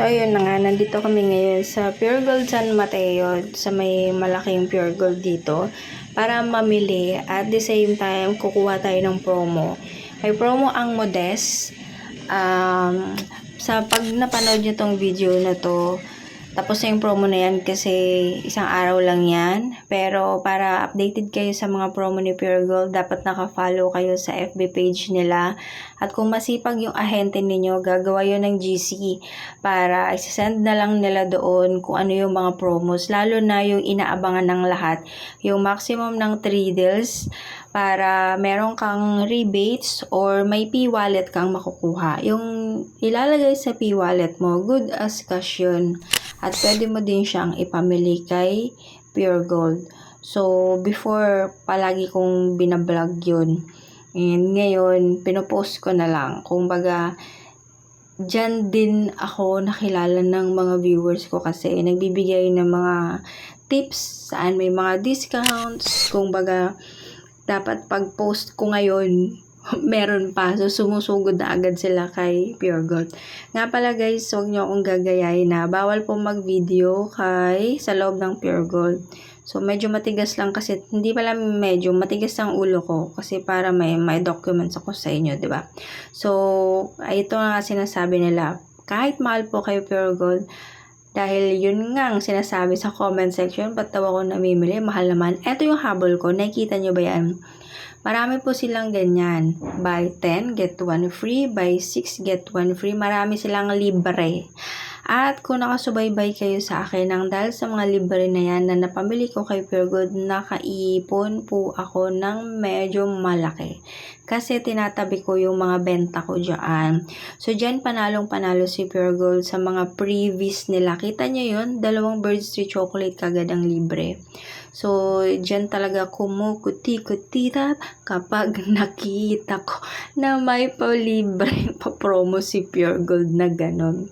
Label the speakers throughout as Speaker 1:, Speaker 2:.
Speaker 1: So, ayun na nga, nandito kami ngayon sa Pure Gold San Mateo, sa may malaking Pure Gold dito, para mamili at the same time, kukuha tayo ng promo. May promo ang Modest. Um, sa pag napanood nyo tong video na to, tapos na yung promo na yan kasi isang araw lang yan. Pero para updated kayo sa mga promo ni Pure Gold, dapat naka-follow kayo sa FB page nila. At kung masipag yung ahente ninyo, gagawa yun ng GC para isasend na lang nila doon kung ano yung mga promos. Lalo na yung inaabangan ng lahat. Yung maximum ng 3 deals para meron kang rebates or may P-wallet kang makukuha. Yung ilalagay sa P-wallet mo, good as cash yun. At pwede mo din siyang ipamili kay Pure Gold. So, before, palagi kong binablog yun. And ngayon, pinopost ko na lang. Kung baga, dyan din ako nakilala ng mga viewers ko kasi nagbibigay ng mga tips, saan may mga discounts, kung baga, dapat pag-post ko ngayon, meron pa. So, sumusugod na agad sila kay Pure Gold. Nga pala guys, huwag nyo akong gagayahin na bawal po mag-video kay sa loob ng Pure Gold. So, medyo matigas lang kasi, hindi pala medyo, matigas ang ulo ko kasi para may, may documents ako sa inyo, ba? So, ay, ito nga sinasabi nila, kahit mahal po kayo Pure Gold, dahil yun nga ang sinasabi sa comment section, ba't daw ako namimili, mahal naman. Ito yung habol ko, nakikita nyo ba yan? Marami po silang ganyan. Buy 10, get 1 free. Buy 6, get 1 free. Marami silang libre. At kung nakasubaybay kayo sa akin ng dahil sa mga libre na yan na napamili ko kay Pure Gold, nakaipon po ako ng medyo malaki. Kasi tinatabi ko yung mga benta ko dyan. So, dyan panalong panalo si Pure Gold sa mga previous nila. Kita nyo yun? Dalawang Bird Street Chocolate kagad ang libre. So, dyan talaga kumukuti-kutita kapag nakita ko na may palibre pa-promo si Pure Gold na ganon.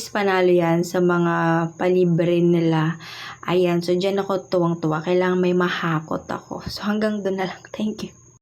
Speaker 1: Always panalo yan sa mga palibre nila. Ayan, so dyan ako tuwang-tuwa. Kailangan may mahakot ako. So, hanggang doon na lang. Thank you.